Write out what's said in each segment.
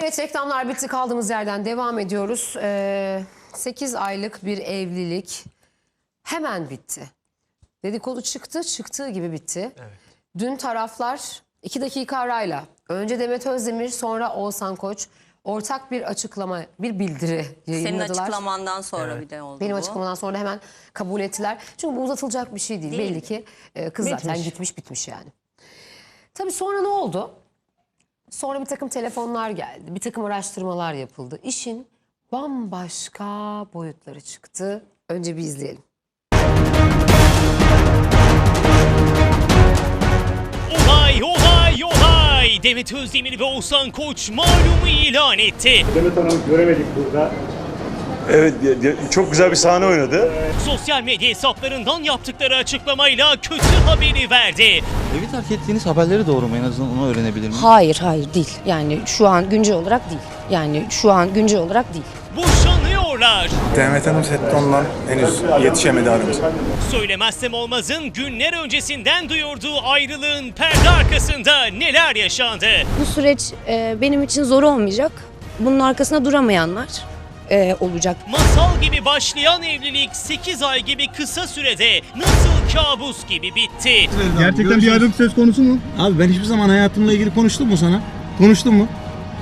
Evet reklamlar bitti kaldığımız yerden devam ediyoruz. Ee, 8 aylık bir evlilik hemen bitti. Dedikodu çıktı çıktığı gibi bitti. Dün taraflar 2 dakika arayla önce Demet Özdemir sonra Oğuzhan Koç ortak bir açıklama bir bildiri Senin yayınladılar. açıklamandan sonra bir de oldu Benim bu. açıklamadan sonra hemen kabul ettiler. Çünkü bu uzatılacak bir şey değil. Değil. Belli ki e, kız zaten Bitmiş. gitmiş bitmiş yani. Tabii sonra ne oldu? Sonra bir takım telefonlar geldi. Bir takım araştırmalar yapıldı. İşin bambaşka boyutları çıktı. Önce bir izleyelim. Olay olay olay! Demet Özdemir ve Oğuzhan Koç malumu ilan etti. Demet Hanım göremedik burada. Evet çok güzel bir sahne oynadı. Sosyal medya hesaplarından yaptıkları açıklamayla kötü haberi verdi. Evi terk ettiğiniz haberleri doğru mu? En azından onu öğrenebilir miyim? Hayır hayır değil. Yani şu an güncel olarak değil. Yani şu an güncel olarak değil. Boşanıyorlar. Demet Hanım sette ondan henüz yetişemedi aramıza. Söylemezsem olmazın günler öncesinden duyurduğu ayrılığın perde arkasında neler yaşandı? Bu süreç e, benim için zor olmayacak. Bunun arkasında duramayanlar e, olacak. Masal gibi başlayan evlilik 8 ay gibi kısa sürede nasıl kabus gibi bitti? Gerçekten bir ayrılık söz konusu mu? Abi ben hiçbir zaman hayatımla ilgili konuştum mu sana? Konuştum mu?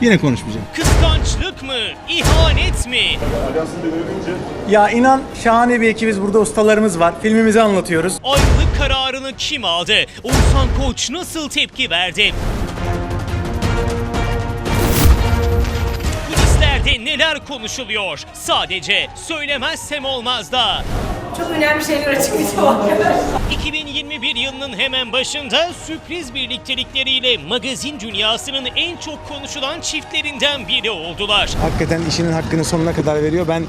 Yine konuşmayacağım. Kıskançlık mı? İhanet mi? Ya inan şahane bir ekibiz burada ustalarımız var. Filmimizi anlatıyoruz. Ayrılık kararını kim aldı? Oğuzhan Koç nasıl tepki verdi? Neler konuşuluyor? Sadece söylemezsem olmaz da. Çok önemli şeyler açıklayacağım. 2021 yılının hemen başında sürpriz birliktelikleriyle magazin dünyasının en çok konuşulan çiftlerinden biri oldular. Hakikaten işinin hakkını sonuna kadar veriyor. Ben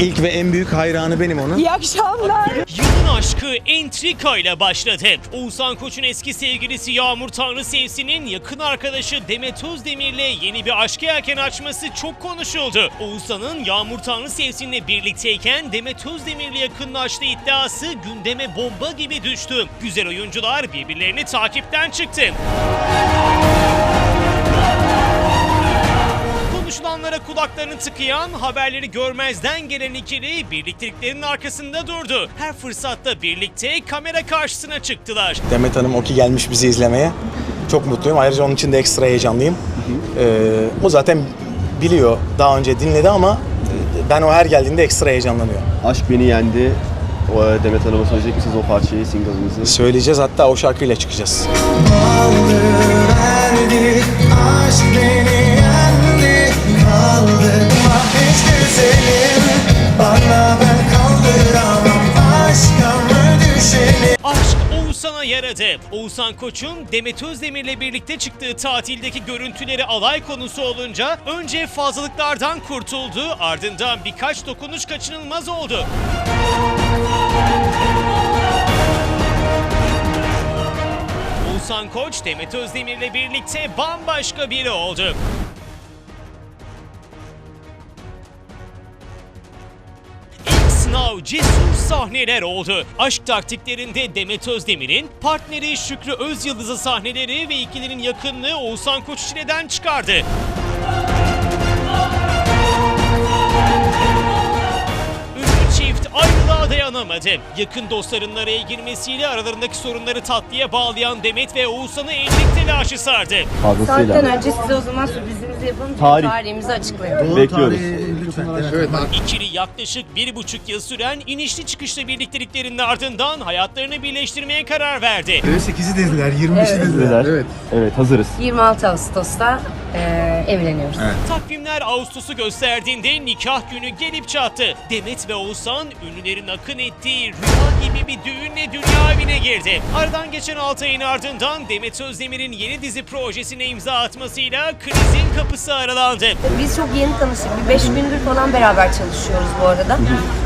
ilk ve en büyük hayranı benim onun. İyi akşamlar. Yılın aşkı entrika ile başladı. Oğuzhan Koç'un eski sevgilisi Yağmur Tanrısevsi'nin yakın arkadaşı Demet Özdemir'le yeni bir aşk yelken açması çok konuşuldu. Oğuzhan'ın Yağmur Tanrısevsi'nle birlikteyken Demet Özdemir'le yakınlaştığı iddiası gündeme bomba gibi düştü. Güzel oyuncular birbirlerini takipten çıktı. Konuşulanlara kulaklarını tıkayan, haberleri görmezden gelen ikili birlikteliklerinin arkasında durdu. Her fırsatta birlikte kamera karşısına çıktılar. Demet Hanım o ki gelmiş bizi izlemeye. Çok mutluyum. Ayrıca onun için de ekstra heyecanlıyım. Ee, o zaten biliyor. Daha önce dinledi ama ben o her geldiğinde ekstra heyecanlanıyor. Aşk beni yendi. O e, Demet Hanım'a söyleyecek misiniz o parçayı, single'ınızı? Söyleyeceğiz hatta o şarkıyla çıkacağız. Aşk Yaradı. Oğuzhan Koç'un Demet Özdemir'le birlikte çıktığı tatildeki görüntüleri alay konusu olunca önce fazlalıklardan kurtuldu ardından birkaç dokunuş kaçınılmaz oldu. Oğuzhan Koç Demet Özdemir'le birlikte bambaşka biri oldu. Sınav cesur sahneler oldu. Aşk taktiklerinde Demet Özdemir'in, partneri Şükrü Özyıldız'ın sahneleri ve ikilinin yakınlığı Oğuzhan Koç çileden çıkardı. Ayrılığa dayanamadı. Yakın dostların araya girmesiyle aralarındaki sorunları tatlıya bağlayan Demet ve Oğuzhan'ı evlilik telaşı sardı. Saatten Fazlasıyla. önce size o zaman sürprizimizi yapalım. Tarih. Tarihimizi açıklayalım. Bekliyoruz. İkili yaklaşık bir buçuk yıl süren inişli çıkışlı birlikteliklerinin ardından hayatlarını birleştirmeye karar verdi. 8'i dediler, 25'i dediler. Evet. Evet, hazırız. 26 Ağustos'ta eee, evleniyoruz. Takvimler Ağustos'u gösterdiğinde nikah günü gelip çattı. Demet ve Oğuzhan ünlülerin akın ettiği rüya gibi bir düğünle dünya evine girdi. Aradan geçen 6 ayın ardından Demet Özdemir'in yeni dizi projesine imza atmasıyla krizin kapısı aralandı. Biz çok yeni tanıştık. Bir 5 gündür falan beraber çalışıyoruz bu arada.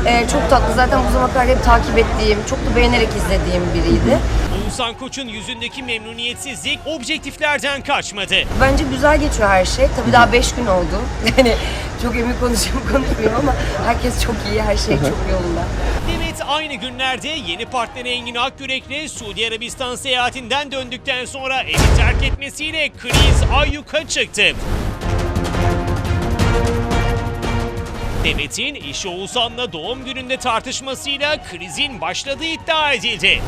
Eee, çok tatlı. Zaten bu zamana kadar hep takip ettiğim, çok da beğenerek izlediğim biriydi. Oğuzhan Koç'un yüzündeki memnuniyetsizlik objektiflerden kaçmadı. Bence güzel geçiyor her şey. Tabii daha 5 gün oldu. Yani çok emin konuşuyorum konuşmuyorum ama herkes çok iyi, her şey çok yolunda. Demet aynı günlerde yeni partneri Engin Akgürek'le Suudi Arabistan seyahatinden döndükten sonra evi terk etmesiyle kriz ayyuka çıktı. Demet'in eşi Oğuzhan'la doğum gününde tartışmasıyla krizin başladığı iddia edildi.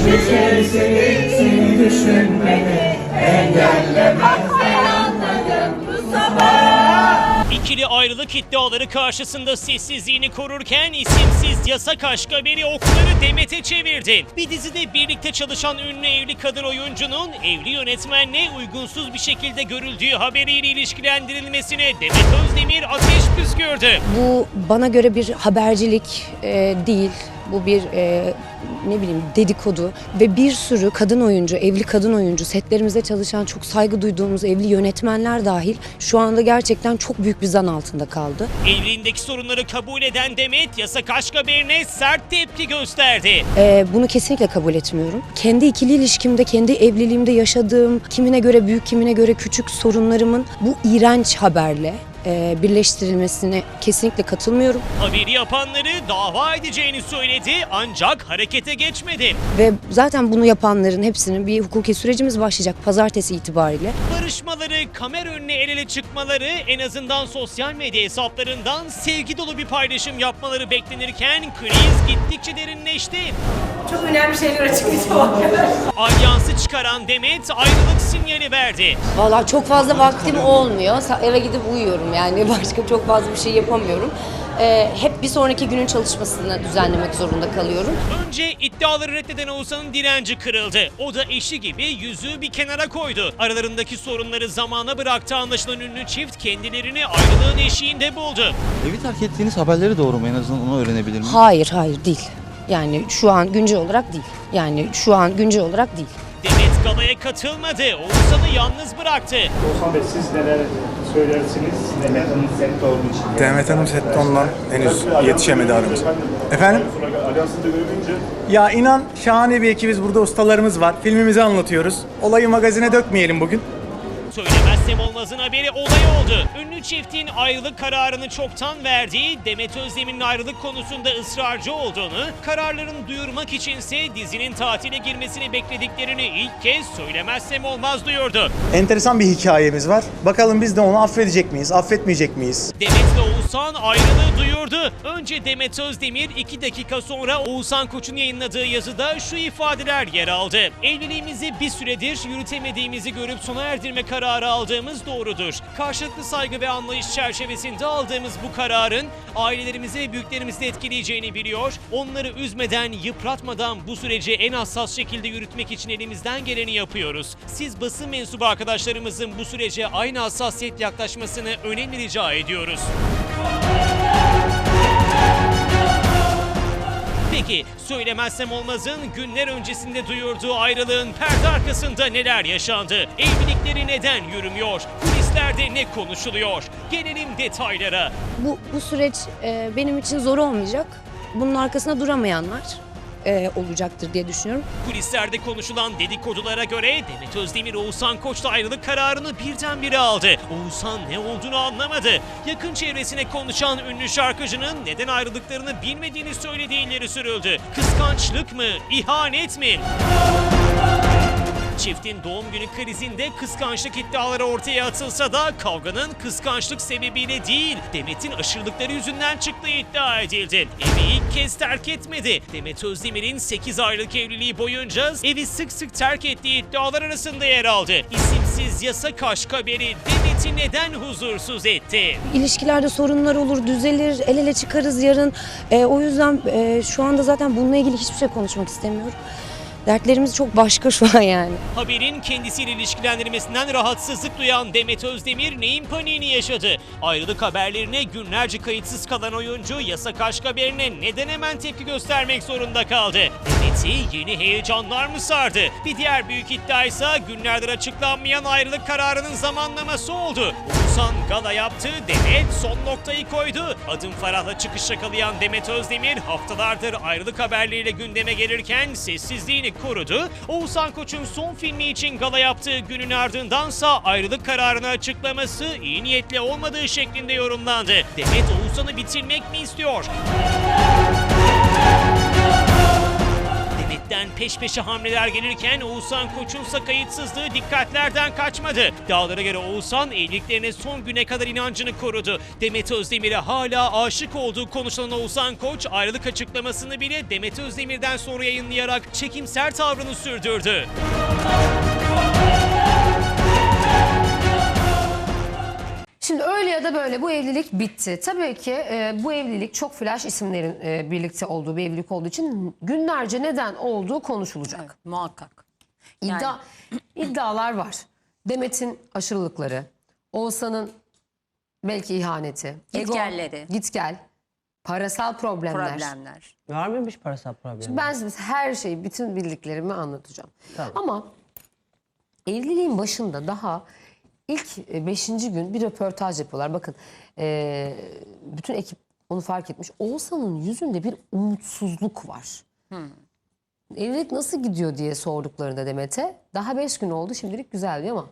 İkili ayrılık iddiaları karşısında sessizliğini korurken isimsiz yasak aşk haberi okları Demet'e çevirdi. Bir dizide birlikte çalışan ünlü evli kadın oyuncunun evli yönetmenle uygunsuz bir şekilde görüldüğü haberiyle ilişkilendirilmesine Demet Özdemir ateş püskürdü. Bu bana göre bir habercilik e, değil. Bu bir e, ne bileyim dedikodu ve bir sürü kadın oyuncu, evli kadın oyuncu, setlerimizde çalışan çok saygı duyduğumuz evli yönetmenler dahil şu anda gerçekten çok büyük bir zan altında kaldı. Evliliğindeki sorunları kabul eden Demet yasak aşk haberine sert tepki gösterdi. Ee, bunu kesinlikle kabul etmiyorum. Kendi ikili ilişkimde, kendi evliliğimde yaşadığım kimine göre büyük, kimine göre küçük sorunlarımın bu iğrenç haberle e, birleştirilmesine kesinlikle katılmıyorum. Haberi yapanları dava edeceğini söyledi ancak harekete geçmedi. Ve zaten bunu yapanların hepsinin bir hukuki sürecimiz başlayacak pazartesi itibariyle. Barışmaları, kamera önüne el ele çıkmaları, en azından sosyal medya hesaplarından sevgi dolu bir paylaşım yapmaları beklenirken kriz gittikçe derinleşti. Çok önemli şeyler açıklayacağım arkadaşlar. Alyansı çıkaran Demet ayrılık sinyali verdi. Vallahi çok fazla vaktim olmuyor. Sa- Eve gidip uyuyorum yani başka çok fazla bir şey yapamıyorum. Ee, hep bir sonraki günün çalışmasını düzenlemek zorunda kalıyorum. Önce iddiaları reddeden Oğuzhan'ın direnci kırıldı. O da eşi gibi yüzüğü bir kenara koydu. Aralarındaki sorunları zamana bıraktı anlaşılan ünlü çift kendilerini ayrılığın eşiğinde buldu. Evi terk ettiğiniz haberleri doğru mu? En azından onu öğrenebilir miyim? Hayır hayır değil. Yani şu an güncel olarak değil. Yani şu an güncel olarak değil. Demet galaya katılmadı. Oğuzhan'ı yalnız bıraktı. Oğuzhan Bey siz neler söylersiniz Demet Hanım sette olduğu için? Demet Hanım sette ondan henüz yetişemedi aramıza. Efendim? Görünce Ya inan şahane bir ekibiz burada ustalarımız var. Filmimizi anlatıyoruz. Olayı magazine dökmeyelim bugün. Söylemezsem olmazın haberi olay oldu. Ünlü çiftin ayrılık kararını çoktan verdiği, Demet Özdemir'in ayrılık konusunda ısrarcı olduğunu, kararlarını duyurmak içinse dizinin tatile girmesini beklediklerini ilk kez söylemezsem olmaz duyurdu. Enteresan bir hikayemiz var. Bakalım biz de onu affedecek miyiz, affetmeyecek miyiz? Demet ve Oğuzhan ayrılığı duyurdu. Önce Demet Özdemir 2 dakika sonra Oğuzhan Koç'un yayınladığı yazıda şu ifadeler yer aldı. Evliliğimizi bir süredir yürütemediğimizi görüp sona erdirme kararı aldığımız doğrudur. Karşılıklı saygı ve anlayış çerçevesinde aldığımız bu kararın ailelerimizi ve büyüklerimizi etkileyeceğini biliyor. Onları üzmeden, yıpratmadan bu süreci en hassas şekilde yürütmek için elimizden geleni yapıyoruz. Siz basın mensubu arkadaşlarımızın bu sürece aynı hassasiyetle yaklaşmasını önemli rica ediyoruz. Peki söylemezsem olmazın günler öncesinde duyurduğu ayrılığın perde arkasında neler yaşandı? Evlilikleri neden yürümüyor? Kulislerde ne konuşuluyor? Gelelim detaylara. Bu, bu süreç e, benim için zor olmayacak. Bunun arkasında duramayanlar e, olacaktır diye düşünüyorum. Kulislerde konuşulan dedikodulara göre Demet Özdemir Oğuzhan Koç'la ayrılık kararını birdenbire aldı. Oğuzhan ne olduğunu anlamadı. Yakın çevresine konuşan ünlü şarkıcının neden ayrılıklarını bilmediğini söylediği ileri sürüldü. Kıskançlık mı? İhanet mi? Çiftin doğum günü krizinde kıskançlık iddiaları ortaya atılsa da kavganın kıskançlık sebebiyle değil Demet'in aşırılıkları yüzünden çıktığı iddia edildi. Evi ilk kez terk etmedi. Demet Özdemir'in 8 aylık evliliği boyunca evi sık sık terk ettiği iddialar arasında yer aldı. İsimsiz yasak aşk haberi Demet'i neden huzursuz etti? İlişkilerde sorunlar olur, düzelir, el ele çıkarız yarın. E, o yüzden e, şu anda zaten bununla ilgili hiçbir şey konuşmak istemiyorum. Dertlerimiz çok başka şu an yani. Haberin kendisiyle ilişkilendirmesinden rahatsızlık duyan Demet Özdemir neyin paniğini yaşadı? Ayrılık haberlerine günlerce kayıtsız kalan oyuncu yasak aşk haberine neden hemen tepki göstermek zorunda kaldı? Demet'i yeni heyecanlar mı sardı? Bir diğer büyük iddia ise günlerdir açıklanmayan ayrılık kararının zamanlaması oldu. Oğuzhan gala yaptı, Demet son noktayı koydu. Adım Farah'la çıkış yakalayan Demet Özdemir haftalardır ayrılık haberleriyle gündeme gelirken sessizliğini korudu. Oğuzhan Koç'un son filmi için gala yaptığı günün ardındansa ayrılık kararını açıklaması iyi niyetli olmadığı şeklinde yorumlandı. Demet Oğuzhan'ı bitirmek mi istiyor? Evlilikten peş peşe hamleler gelirken Oğuzhan Koç'unsa kayıtsızlığı dikkatlerden kaçmadı. Dağlara göre Oğuzhan evliliklerine son güne kadar inancını korudu. Demet Özdemir'e hala aşık olduğu konuşulan Oğuzhan Koç ayrılık açıklamasını bile Demet Özdemir'den sonra yayınlayarak çekimser tavrını sürdürdü. Şimdi öyle ya da böyle bu evlilik bitti. Tabii ki e, bu evlilik çok flash isimlerin e, birlikte olduğu bir evlilik olduğu için günlerce neden olduğu konuşulacak. Muhakkak. İddia, iddialar var. Demet'in aşırılıkları, Oğuzhan'ın belki ihaneti, ego, Gitgelleri. git gel, parasal problemler. Problemler. Var mıymış parasal problem? Ben size her şeyi, bütün bildiklerimi anlatacağım. Ama evliliğin başında daha ilk e, beşinci gün bir röportaj yapıyorlar. Bakın e, bütün ekip onu fark etmiş. Oğuzhan'ın yüzünde bir umutsuzluk var. Evlilik nasıl gidiyor diye sorduklarında Demet'e. Daha beş gün oldu şimdilik güzel diyor ama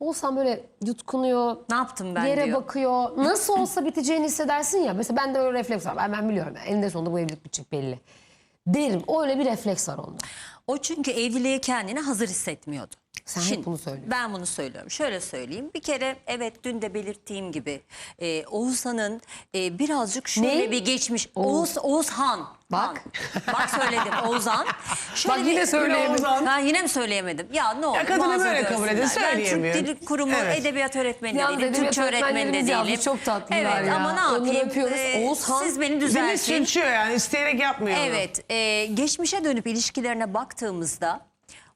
Oğuzhan böyle yutkunuyor, Ne yaptım ben yere diyor. bakıyor. Nasıl olsa biteceğini hissedersin ya. Mesela bende öyle refleks var. Ben, ben biliyorum. Eninde sonunda bu evlilik bitecek belli. Derim. Öyle bir refleks var onda. O çünkü evliliğe kendini hazır hissetmiyordu. Sen hep bunu söylüyorsun. Ben bunu söylüyorum. Şöyle söyleyeyim. Bir kere evet dün de belirttiğim gibi e, Oğuzhan'ın e, birazcık şöyle Ne? bir geçmiş. Oğuz. Oğuz, Oğuzhan. Bak. Han. Bak söyledim Oğuzhan. Şöyle Bak yine bir- söyleyemedim. Ben yine mi söyleyemedim? Ya ne olur. Ya kadını böyle kabul edin, söyleyemiyor. Ben Türk Dil Kurumu Evet. edebiyat öğretmeni Yalnız değilim. Türkçe öğretmeni de değilim. çok tatlılar Evet ya. ama ne yapayım? öpüyoruz. Ee, Oğuzhan siz beni düzeltin. sürçüyor yani isteyerek yapmıyor. Evet, e, geçmişe dönüp ilişkilerine baktığımızda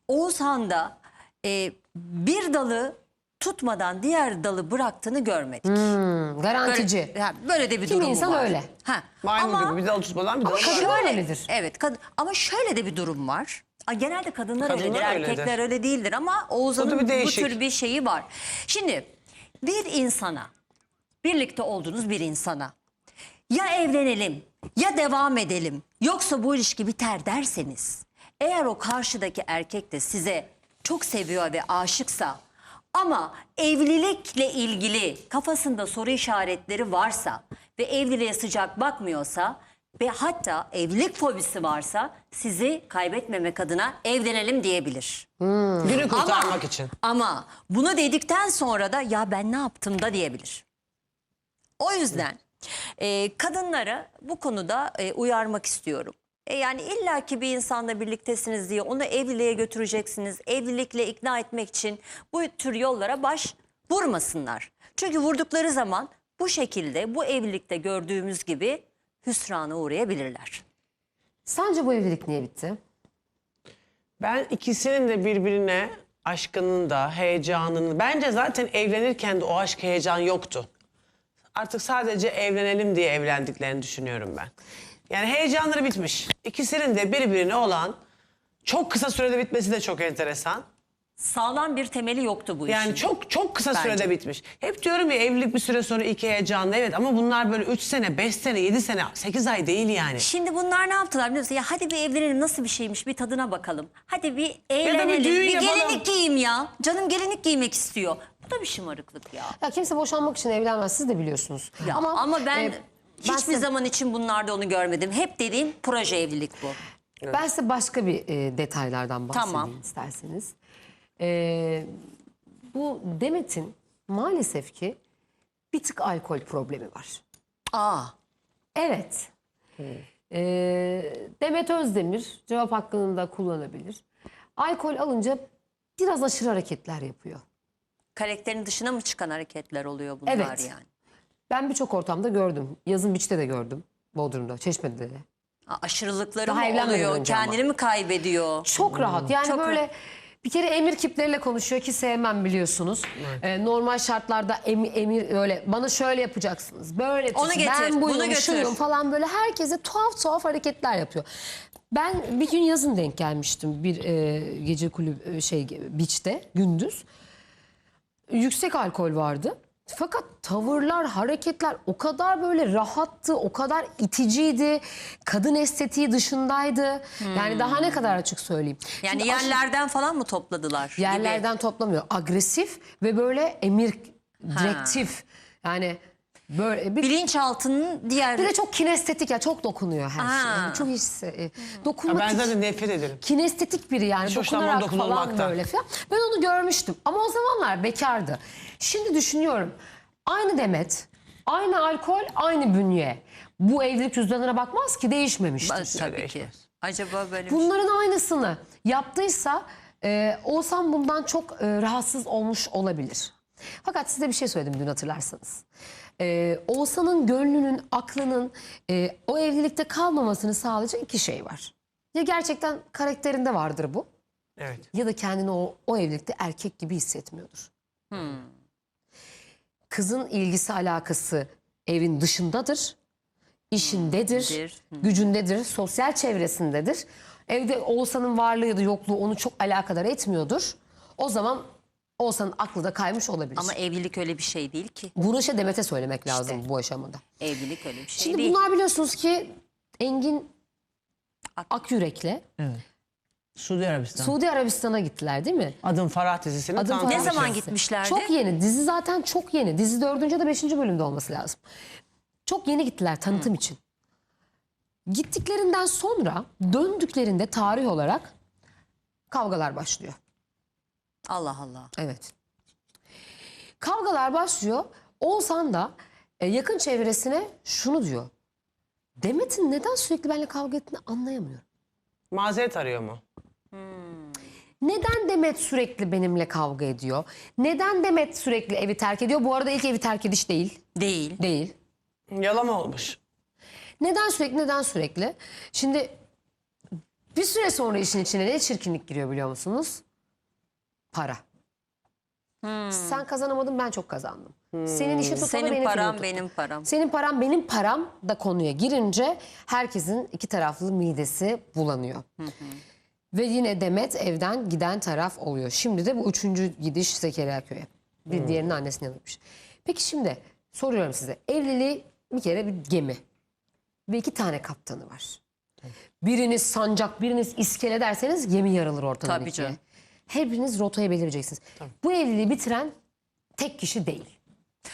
Oğuzhan'da e, bir dalı tutmadan diğer dalı bıraktığını görmedik. Hmm, garantici. Böyle, ha, böyle de bir Kimi durumu insan var. öyle. Ha. Maymun Ama, gibi bir dal tutmadan bir dal. kadınlar öyledir. Evet, kad- ama şöyle de bir durum var. Aa, Genelde kadınlar, Kadınlar öyledir, öyledir. erkekler öyle değildir ama O Oğuzhan'ın bu tür bir şeyi var. Şimdi bir insana, birlikte olduğunuz bir insana ya evlenelim ya devam edelim yoksa bu ilişki biter derseniz eğer o karşıdaki erkek de size çok seviyor ve aşıksa ama evlilikle ilgili kafasında soru işaretleri varsa ve evliliğe sıcak bakmıyorsa ve hatta evlilik fobisi varsa sizi kaybetmemek adına evlenelim diyebilir. Günü kurtarmak Ama- için. Ama bunu dedikten sonra da ya ben ne yaptım da diyebilir. O yüzden e, kadınları bu konuda e, uyarmak istiyorum. E, yani illaki bir insanla birliktesiniz diye onu evliliğe götüreceksiniz. Evlilikle ikna etmek için bu tür yollara baş vurmasınlar. Çünkü vurdukları zaman bu şekilde bu evlilikte gördüğümüz gibi hüsrana uğrayabilirler. Sence bu evlilik niye bitti? Ben ikisinin de birbirine aşkının da heyecanını bence zaten evlenirken de o aşk heyecan yoktu. Artık sadece evlenelim diye evlendiklerini düşünüyorum ben. Yani heyecanları bitmiş. İkisinin de birbirine olan çok kısa sürede bitmesi de çok enteresan. Sağlam bir temeli yoktu bu işin. Yani çok çok kısa Bence. sürede bitmiş. Hep diyorum ya evlilik bir süre sonra iki heyecanlı evet ama bunlar böyle 3 sene, 5 sene, 7 sene, 8 ay değil yani. Şimdi bunlar ne yaptılar biliyor musun? Ya hadi bir evlenelim nasıl bir şeymiş bir tadına bakalım. Hadi bir da bir eğlenelim. düğün bir yapalım. gelinlik giyeyim ya. Canım gelinlik giymek istiyor. Bu da bir şımarıklık ya. Ya kimse boşanmak için evlenmez. Siz de biliyorsunuz. Ya ama, ben e, hiçbir size- zaman için bunlarda onu görmedim. Hep dediğim proje evlilik bu. Ben size başka bir e, detaylardan bahsedeyim Tamam. isterseniz. E, bu Demet'in maalesef ki bir tık alkol problemi var. Aa. Evet. E, Demet Özdemir cevap hakkını da kullanabilir. Alkol alınca biraz aşırı hareketler yapıyor. Karakterin dışına mı çıkan hareketler oluyor bunlar Evet. yani? Ben birçok ortamda gördüm. Yazın Biç'te de gördüm. Bodrum'da, Çeşme'de de. Aşırılıkları Daha mı evlenmeden oluyor? önce ama. Kendini mi kaybediyor? Çok rahat. Yani Çok böyle bir kere emir kipleriyle konuşuyor ki sevmem biliyorsunuz. Ee, normal şartlarda emir, emir öyle bana şöyle yapacaksınız. Böyle Onu tutun, getir, ben bunu buyum, götür. şuyum falan böyle herkese tuhaf tuhaf hareketler yapıyor. Ben bir gün yazın denk gelmiştim bir e, gece kulüp e, şey beach'te gündüz. Yüksek alkol vardı. Fakat tavırlar, hareketler o kadar böyle rahattı, o kadar iticiydi. Kadın estetiği dışındaydı. Yani daha ne kadar açık söyleyeyim. Yani Şimdi yerlerden falan mı topladılar? gibi? yerlerden toplamıyor. Agresif ve böyle emir, direktif. Yani Böyle bir, Bilinçaltının diğer... bir de çok kinestetik ya çok dokunuyor her şey. Aa. Yani çok hisse, e, Ya dokunmatik. ben zaten nefret ederim. kinestetik biri yani Hiç dokunarak falan böyle falan. Ben onu görmüştüm ama o zamanlar bekardı. Şimdi düşünüyorum aynı demet, aynı alkol, aynı bünye. Bu evlilik cüzdanına bakmaz ki değişmemiştir. Ba- Tabii ki. Acaba böyle bir Bunların aynısını yaptıysa e, Oğuzhan bundan çok e, rahatsız olmuş olabilir. Fakat size bir şey söyledim dün hatırlarsanız. E, Oğuzhan'ın gönlünün, aklının e, o evlilikte kalmamasını sağlayacak iki şey var. Ya gerçekten karakterinde vardır bu Evet. ya da kendini o, o evlilikte erkek gibi hissetmiyordur. Kızın ilgisi alakası evin dışındadır, işindedir, Dir. gücündedir, sosyal çevresindedir. Evde Oğuzhan'ın varlığı ya da yokluğu onu çok alakadar etmiyordur. O zaman Oğuzhan'ın aklı da kaymış olabilir. Ama evlilik öyle bir şey değil ki. Bunu işte Demet'e söylemek lazım bu aşamada. Evlilik öyle bir şey Şimdi değil. bunlar biliyorsunuz ki Engin Akyürek'le Suudi Arabistan. Suudi Arabistan'a gittiler değil mi? Adım Farah dizisinin Adım tanıtım Ne Farah zaman gitmişlerdi? Çok yeni. Dizi zaten çok yeni. Dizi dördüncü ya da beşinci bölümde olması lazım. Çok yeni gittiler tanıtım için. Gittiklerinden sonra döndüklerinde tarih olarak kavgalar başlıyor. Allah Allah. Evet. Kavgalar başlıyor. Oğuzhan da e, yakın çevresine şunu diyor. Demet'in neden sürekli benimle kavga ettiğini anlayamıyorum. Mazeret arıyor mu? Neden Demet sürekli benimle kavga ediyor? Neden Demet sürekli evi terk ediyor? Bu arada ilk evi terk ediş değil. Değil. Değil. Yalama olmuş. Neden sürekli neden sürekli? Şimdi bir süre sonra işin içine ne çirkinlik giriyor biliyor musunuz? Para. Sen kazanamadın ben çok kazandım. Senin işin tutmadı Senin benim param tuttu. benim param. Senin param benim param da konuya girince herkesin iki taraflı midesi bulanıyor. Ve yine Demet evden giden taraf oluyor. Şimdi de bu üçüncü gidiş Zekeriya Köy'e. Bir diğerinin annesine yanılmış. Peki şimdi soruyorum size. Evliliği bir kere bir gemi. Ve iki tane kaptanı var. Biriniz sancak, biriniz iskele derseniz gemi yarılır ortadan Tabii ikiye. canım. Hepiniz rotayı belirleyeceksiniz. Bu evliliği bitiren tek kişi değil.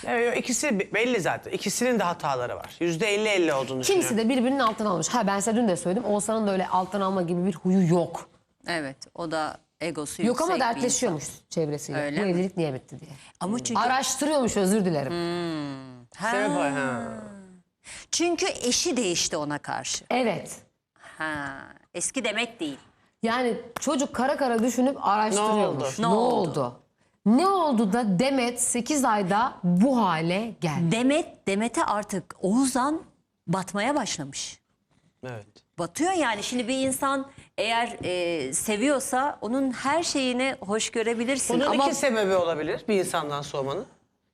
Evet, ikisi be- belli zaten. İkisinin de hataları var. Yüzde elli elli olduğunu Kimse düşünüyorum. de birbirinin alttan almış. Ha ben size dün de söyledim. Oğuzhan'ın da öyle alttan alma gibi bir huyu yok. Evet o da egosu Yok ama yüksek bir dertleşiyormuş çevresiyle. Öyle Bu mi? evlilik niye bitti diye. insan. Ama çünkü Araştırıyormuş özür dilerim. Ha. Sebep o. Ha. çünkü eşi değişti ona karşı. Evet. Ha. Eski demek değil. Yani çocuk kara kara düşünüp araştırıyormuş. Ne Ne oldu? Ne oldu da Demet 8 ayda bu hale geldi? Demet Demet'e artık Oğuzhan batmaya başlamış. Evet. Batıyor yani. Şimdi bir insan eğer e, seviyorsa onun her şeyini hoş görebilirsin. Bunun Ama iki sebebi olabilir bir insandan soğumanın.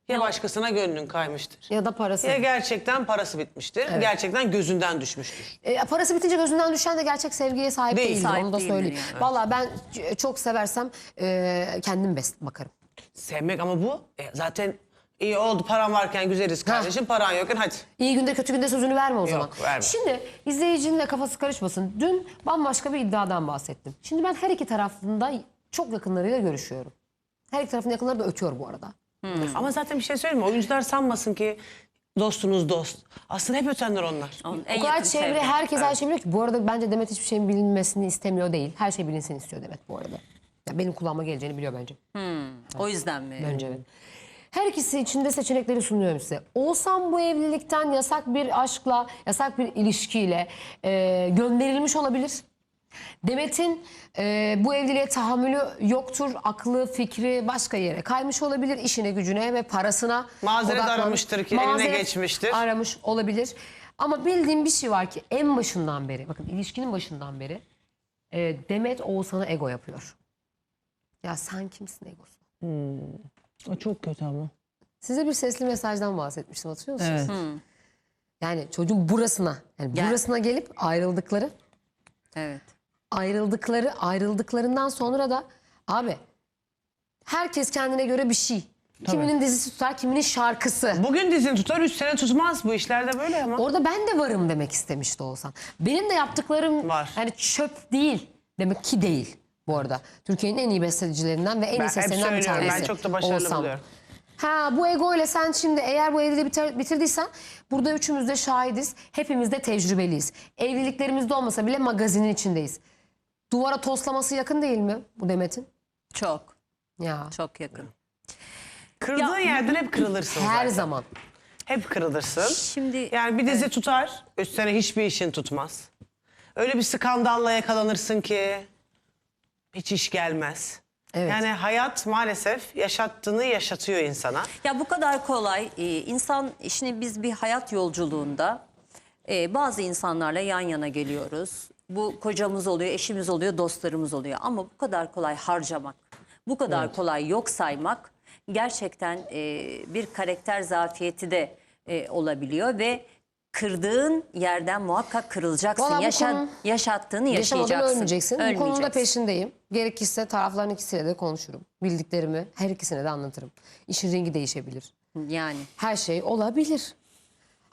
Ya başkasına gönlün kaymıştır. Ya da parası. Ya gerçekten parası bitmiştir. Gerçekten gözünden düşmüştür. E, parası bitince gözünden düşen de gerçek sevgiye sahip Değil. değildir. Sahip Onu da değildir söyleyeyim. yani. Vallahi ben ç- çok seversem e, kendim best bakarım. Sevmek ama bu e, zaten iyi oldu paran varken güzeliz kardeşim paran yokken hadi. İyi günde kötü günde sözünü verme o zaman. verme. Şimdi izleyicinin de kafası karışmasın. Dün bambaşka bir iddiadan bahsettim. Şimdi ben her iki tarafında çok yakınlarıyla görüşüyorum. Her iki tarafın yakınları da ötüyor bu arada. Ama zaten bir şey söyleyeyim mi? Oyuncular sanmasın ki dostunuz dost. Aslında hep ötenler onlar. Onun o en kadar yakın çevre çevre. herkes her şeyi biliyor ki. Bu arada bence Demet hiçbir şeyin bilinmesini istemiyor değil. Her şey bilinsin istiyor Demet bu arada. Ya benim kulağıma geleceğini biliyor bence. O yüzden mi? Bence evet. Her ikisi için de seçenekleri sunuyorum size. Oğuzhan bu evlilikten yasak bir aşkla, yasak bir ilişkiyle e, gönderilmiş olabilir. Demet'in e, bu evliliğe tahammülü yoktur. Aklı, fikri başka yere kaymış olabilir. işine, gücüne ve parasına Mazeret odaklanmış. aramıştır ki eline geçmiştir. Aramış olabilir. Ama bildiğim bir şey var ki en başından beri, bakın ilişkinin başından beri e, Demet Oğuzhan'a ego yapıyor. Ya sen kimsin egosu? O çok kötü ama. Size bir sesli mesajdan bahsetmiştim hatırlıyor musunuz? Evet. Yani çocuğun burasına, yani Gel. burasına gelip ayrıldıkları, Evet. ayrıldıkları, ayrıldıklarından sonra da abi herkes kendine göre bir şey. Kiminin dizisi tutar, kiminin şarkısı. Bugün dizin tutar 3 sene tutmaz. Bu işlerde böyle ama. Orada ben de varım demek istemişti olsan. Benim de yaptıklarım Var. yani çöp değil. Demek ki değil bu arada. Türkiye'nin en iyi bestecilerinden ve en Ben iyi seslerinden bir tanesi. Ben çok da başarılı Oğuzhan. buluyorum. Ha bu ego ile sen şimdi eğer bu evliliği bitir- bitirdiysen burada üçümüz de şahidiz. Hepimiz de tecrübeliyiz. Evliliklerimizde olmasa bile magazinin içindeyiz. Duvara toslaması yakın değil mi bu Demet'in? Çok, Ya çok yakın. Kırıldığın yerden hep kırılırsın her zaten. zaman. Hep kırılırsın. Şimdi Yani bir dizi tutar, üstüne hiçbir işin tutmaz. Öyle bir skandalla yakalanırsın ki hiç iş gelmez. Evet. Yani hayat maalesef yaşattığını yaşatıyor insana. Ya bu kadar kolay. Ee, insan şimdi biz bir hayat yolculuğunda e, bazı insanlarla yan yana geliyoruz. Bu kocamız oluyor, eşimiz oluyor, dostlarımız oluyor. Ama bu kadar kolay harcamak, bu kadar kolay yok saymak gerçekten e, bir karakter zafiyeti de e, olabiliyor ve kırdığın yerden muhakkak kırılacaksın. Vallahi bu Yaşa- konu- yaşattığını Yaşamadan yaşayacaksın. ölmeyeceksin. Bu konuda Ölmeyeceksin. peşindeyim. Gerekirse tarafların ikisiyle de konuşurum. Bildiklerimi her ikisine de anlatırım. İşin rengi değişebilir. Yani. Her şey olabilir.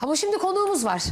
Ama şimdi konuğumuz var.